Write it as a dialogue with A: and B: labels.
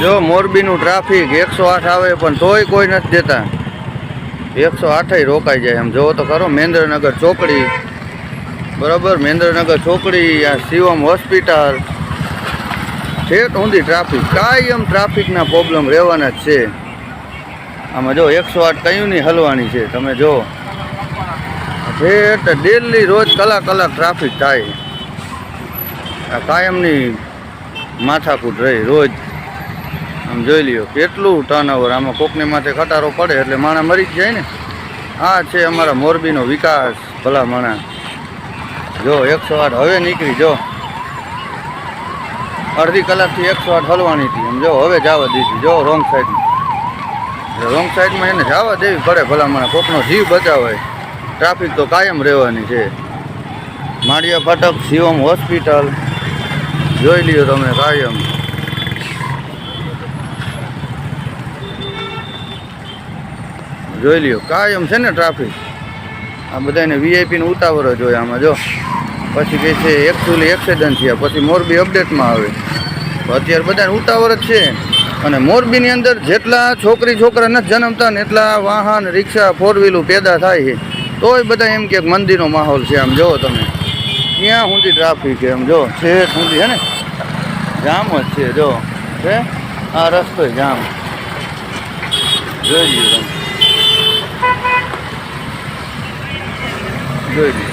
A: જો મોરબીનું ટ્રાફિક એકસો આઠ આવે પણ તોય કોઈ નથી દેતા. એકસો આઠે રોકાઈ જાય એમ. જોવો તો ખરો મહેન્દ્રનગર ચોકડી. બરાબર મહેન્દ્રનગર ચોકડી, આ શિવમ હોસ્પિટલ. ઠેઠ ઊંધી ટ્રાફિક. કાયમ ટ્રાફિકના પ્રોબ્લેમ રહેવાના જ છે. આમાં જો એકસો આઠ કયું નહીં હલવાની છે, તમે જો. ઠેઠ ડેલી રોજ કલાક કલાક ટ્રાફિક થાય. આ કાયમની માથાકૂટ રહી, રોજ. આમ જોઈ લ્યો, કેટલું ટર્નઓવર આમાં કોકને માથે ખટારો પડે એટલે માણા મરી જ જાય ને. આ છે અમારા મોરબીનો વિકાસ, ભલા માણા. જો, એકસો આઠ હવે નીકળી, જો. અડધી કલાકથી એકસો આઠ હલવાની હતી એમ, જો, હવે જવા દીધી, જો રોંગ સાઈડમાં રોંગ સાઈડમાં એને જવા દેવી પડે, ભલા માણા. કોકનો જીવ બચાવાય. ટ્રાફિક તો કાયમ રહેવાની છે. માળિયા ફાટક શિવમ હોસ્પિટલ. જોઈ લ્યો તમે કાયમ. જોઈ લ્યો, કાયમ છે ને ટ્રાફિક આ બધાને વીઆઈપીને ઉતાવળ જ હોય આમાં, જો. પછી કહે છે એકચ્યુઅલી એક્સિડન્ટ થયા, પછી મોરબી અપડેટમાં આવે. અત્યારે બધાને ઉતાવળ જ છે. અને મોરબીની અંદર જેટલા છોકરી છોકરા નથી જન્મતા ને એટલા વાહન, રિક્ષા ફોર વ્હીલું પેદા થાય છે. તોય બધા એમ કે મંદિરનો માહોલ છે આમ જુઓ તમે. ક્યાં સુધી ટ્રાફિક છે એમ જો. છે સુધી હે ને. જામ જ છે, જો. છે આ રસ્તો જામ. જોઈ લઈએ તમે જોઈ લઈએ